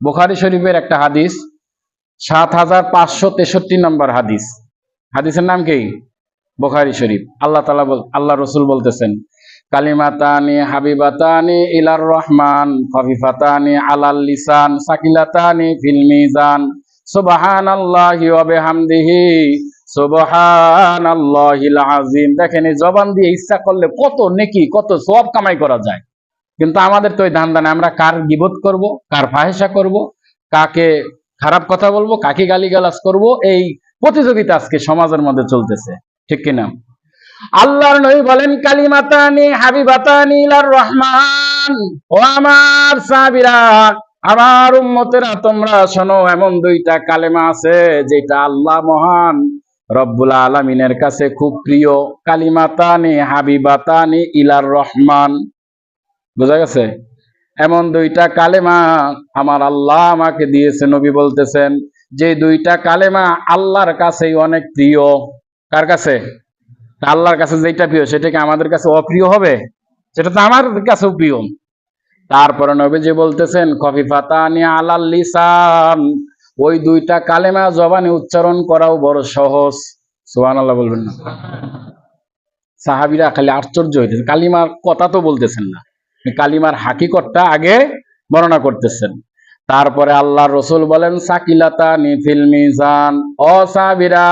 বুখারি শরীফের একটা হাদিস, সাত হাজার পাঁচশো তেষট্টি নম্বর হাদিস। হাদিসের নাম কি? বুখারি শরীফ। আল্লাহ তালা আল্লাহ রসুল বলতেছেন, কালিমাতানি হাবিবাতানি ইলার রহমান, খফিফাতানি আলাল লিসান, সাকিলাতানি ফিল মিজান, সুবহানাল্লাহি ওয়া বিহামদিহি, সুবহানাল্লাহিল আযীম। দেখেন এই জবান দিয়ে ইচ্ছা করলে কত নেকি, কত সব কামাই করা যায়। কিন্তু আমাদের তো ওই ধান দানে আমরা কার গিবত করব, কার ফাহেসা করব, কাকে খারাপ কথা বলব, কাকে গালিগালাজ করব, এই প্রতিযোগিতা আজকে সমাজের মধ্যে চলতেছে, ঠিক কিনা? আল্লাহর নবী বলেন, কালিমাতানি হাবিবাতানি ইলার রহমান, ও আমার সাহাবীরা, আমার উম্মতেরা, তোমরা শোনো, এমন দুইটা কালেমা আছে, যেটা আল্লাহ মহান রব্বুল আলামিনের কাছে খুব প্রিয়। কালিমাতানি হাবিবাতানি ইলার রহমান বোঝা গেছে? এমন দুইটা কালেমা আমার আল্লাহ আমাকে দিয়েছে, নবী বলতেছেন, যে দুইটা কালেমা আল্লাহর কাছেই অনেক প্রিয়। কার কাছে? আল্লাহর কাছে যেটা প্রিয়, সেটা কি আমাদের কাছে অপ্রিয় হবে? সেটা তো আমার কাছেও প্রিয়। তারপরে নবীজি বলতেছেন কফি ফাতানি আলাল লিসান। ওই দুইটা কালেমা জবানে উচ্চারণ করাও বড় সহজ। সুবহানাল্লাহ আল্লাহ বলবেন না। সাহাবিরা খালি আশ্চর্য হইতেছে। কালিমার কথা তো বলতেছেন না। কালিমার হাকিকতটা আগে বর্ণনা করতেছেন। তারপরে আল্লাহ রসুল বলেন, সাকিলাতা নিফিল মিজান। ও সাহাবিরা,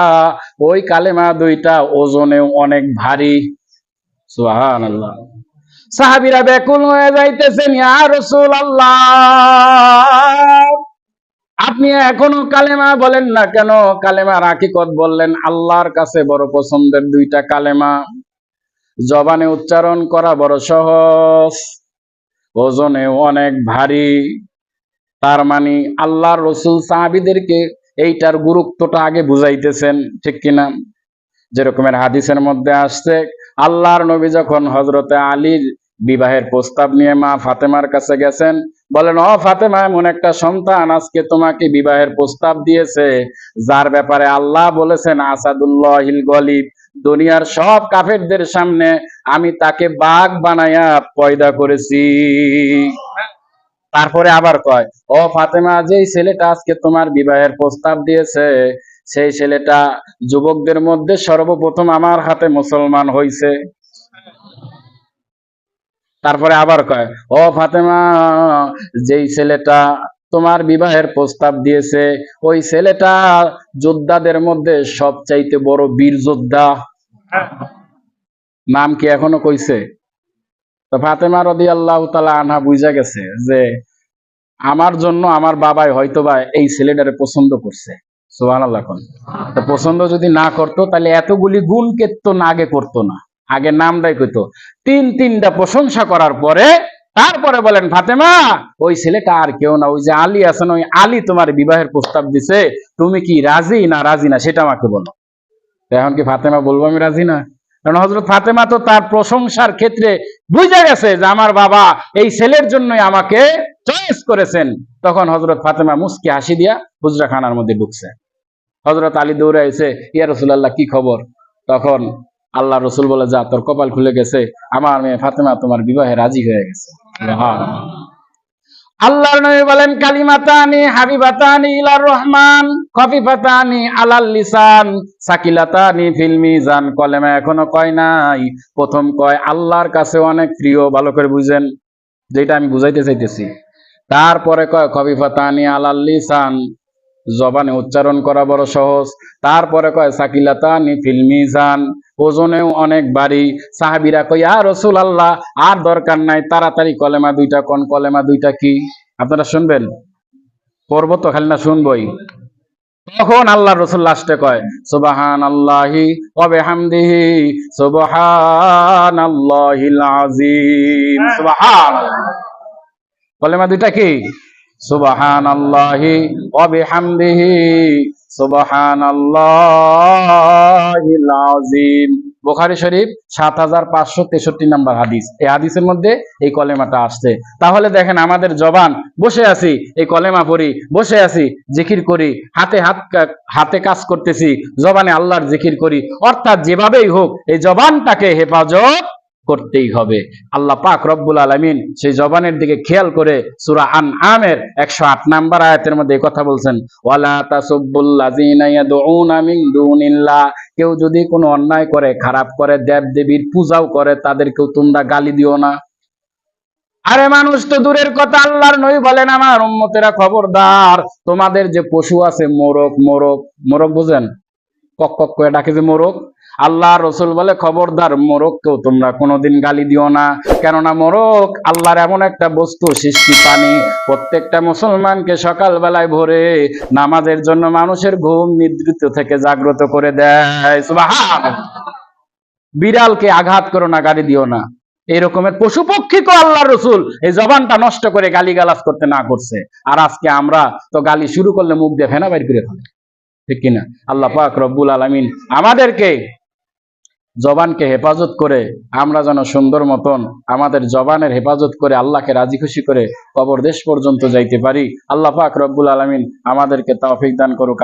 ওই কালেমা দুইটা ওজনেও অনেক ভারী। সুহান আল্লাহ সাহাবিরা ব্যাকুল হয়ে যাইতেছেন, ইয়া রসুল আল্লাহ আপনি এখনও কালেমা বলেন না কেন? কালেমার হাকিকত বললেন, আল্লাহর কাছে বড় পছন্দের দুইটা কালেমা। জবানে উচ্চারণ করা বড় সহজ। ওজনে অনেক ভারী। তার মানে আল্লাহ রসুল সাহাবিদেরকে এইটার গুরুত্বটা আগে বুঝাইতেছেন, ঠিক কিনা? যেরকমের হাদিসের মধ্যে আসছে, আল্লাহর নবী যখন হজরতে আলীর বিবাহের প্রস্তাব নিয়ে মা ফাতেমার কাছে গেছেন, বলেন, ও ফাতেমা, এমন একটা সন্তান আজকে তোমাকে বিবাহের প্রস্তাব দিয়েছে, যার ব্যাপারে আল্লাহ বলেছেন, আসাদুল্লাহিল গলিব। দুনিয়ার সব কাফেরদের সামনে আমি তাকে বাঘ বানাইয়া পয়দা করেছি। তারপরে আবার কয়, ও ফাতেমা, যেই ছেলেটা আজকে তোমার বিবাহের প্রস্তাব দিয়েছে, সেই ছেলেটা যুবকদের মধ্যে সর্বপ্রথম আমার হাতে মুসলমান হইছে। তারপরে আবার কয়, ও ফাতেমা, যেই ছেলেটা তোমার বিবাহের প্রস্তাব দিয়েছে। ওই ছেলেটা যোদ্ধাদের মধ্যে সবচাইতে বড় বীর যোদ্ধা। নাম কি এখনও কইছে? তো ফাতেমা রদি আল্লাহ তালা আনহা বুঝা গেছে যে, আমার জন্য আমার বাবাই হয়তো বা এই ছেলেটারে পছন্দ করছে। সোহান আল্লাহ তো পছন্দ যদি না করতো, তাহলে এতগুলি গুণ তো না আগে করতো না। আগে নামটাই কইতো। তিন তিনটা প্রশংসা করার পরে তারপরে বলেন, ফাতেমা, ওই ছেলেটা আর কেউ না, ওই যে আলী আছেন, ওই আলী তোমার বিবাহের প্রস্তাব দিছে, তুমি কি রাজি না রাজি না, সেটা আমাকে বলো। এখন কি ফাতেমা বলব আমি রাজি না? কারণ হজরত ফাতেমা তো তার প্রশংসার ক্ষেত্রে বুঝে গেছে যে আমার বাবা এই ছেলের জন্যই আমাকে চয়েস করেছেন। তখন হজরত ফাতেমা মুস্কি হাসি দিয়া হুজরা খানার মধ্যে ঢুকছে। হজরত আলী দৌড়ে এসে, ইয়া রসুল্লাহ কি খবর? তখন আল্লাহ রসুল বলে, যা, তোর কপাল খুলে গেছে। আমার মেয়ে ফাতেমা তোমার বিবাহে রাজি হয়ে গেছে। আল্লাহর নবী বলেন, কালিমাতানি হাবিবাতানি ইলার রহমান, খফিফাতানি আলাল লিসান, সাকিলাতানি ফিল মিজান। কলেমা এখনও কয় নাই। প্রথম কয়, আল্লাহর কাছে অনেক প্রিয়, ভালো করে বুঝেন। যেটা আমি বুঝাইতে চাইতেছি। তারপরে কয়, খফিফাতানি আলাল লিসান। জবানে উচ্চারণ করা বড় সহজ। তারপরে কয়, সাকিলাতানি ফিল মিজান। ওজনেও অনেক বাড়ি। সাহাবিরা কই আর রসুল আল্লাহ আর দরকার নাই তাড়াতাড়ি কলেমা দুইটা কোন কলেমা দুইটা কি? আপনারা শুনবেন? পর্ব তো খালি না শুনবই। তখন আল্লাহ রসুল লাস্টে কয় সুবাহান আল্লাহি ওবে হামদিহি সুবাহান আল্লাহিল আজিম সুবহান কলেমা দুইটা কি? সুবাহান আল্লাহি ওবে হামদিহি বুখারী শরীফ সাত হাজার পাঁচশো তেষট্টি নাম্বার হাদিস। এই হাদিসের মধ্যে এই কলেমাটা আসছে। তাহলে দেখেন আমাদের জবান, বসে আছি, এই কলেমা পড়ি, বসে আছি, জিকির করি, হাতে হাত হাতে কাজ করতেছি, জবানে আল্লাহর জিকির করি। অর্থাৎ যেভাবেই হোক, এই জবানটাকে হেফাজত করতেই হবে। আল্লাহ পাক রব্বুল আলমিন সেই জবানের দিকে খেয়াল করে সুরা আন আমের একশো আট নাম্বার আয়াতের মধ্যে কথা বলছেন, ওয়ালা দুনিল্লাহ। কেউ যদি কোনো অন্যায় করে, খারাপ করে দেব দেবীর পূজাও করে, তাদেরকেও তোমরা গালি দিও না। আরে মানুষ তো দূরের কথা, আল্লাহর নই বলেন, আমার উম্মতেরা খবরদার, তোমাদের যে পশু আছে মোরক মোরক মোরগ বুঝেন? কক কক করে ডাকে যে মোরগ। আল্লাহ রসুল বলে, খবরদার মোরগকেও তোমরা কোনোদিন গালি দিও না। কেননা মোরক আল্লাহর এমন একটা বস্তু, সৃষ্টি পানি প্রত্যেকটা মুসলমানকে সকাল বেলায় ভোরে নামাজের জন্য মানুষের ঘুম নিদ্রিত থেকে জাগ্রত করে দেয়। বিড়ালকে আঘাত করো না, গালি দিও না। এরকমের পশু পক্ষীকে আল্লাহ রসুল। এই জবানটা নষ্ট করে গালি গালাজ করতে না করছে। আর আজকে আমরা তো গালি শুরু করলে মুখ দিয়ে ফেনা বাইর করে ফেলে। ঠিক কিনা? আল্লাহ পাক রব্বুল আলমিন আমাদেরকে জবানকে হেফাজত করে আমরা যেন সুন্দর মতন আমাদের জবানের হেফাজত করে আল্লাহকে রাজি খুশি করে কবর দেশ পর্যন্ত যাইতে পারি। আল্লাহ পাক রব্বুল আলমিন আমাদেরকে তৌফিক দান করুক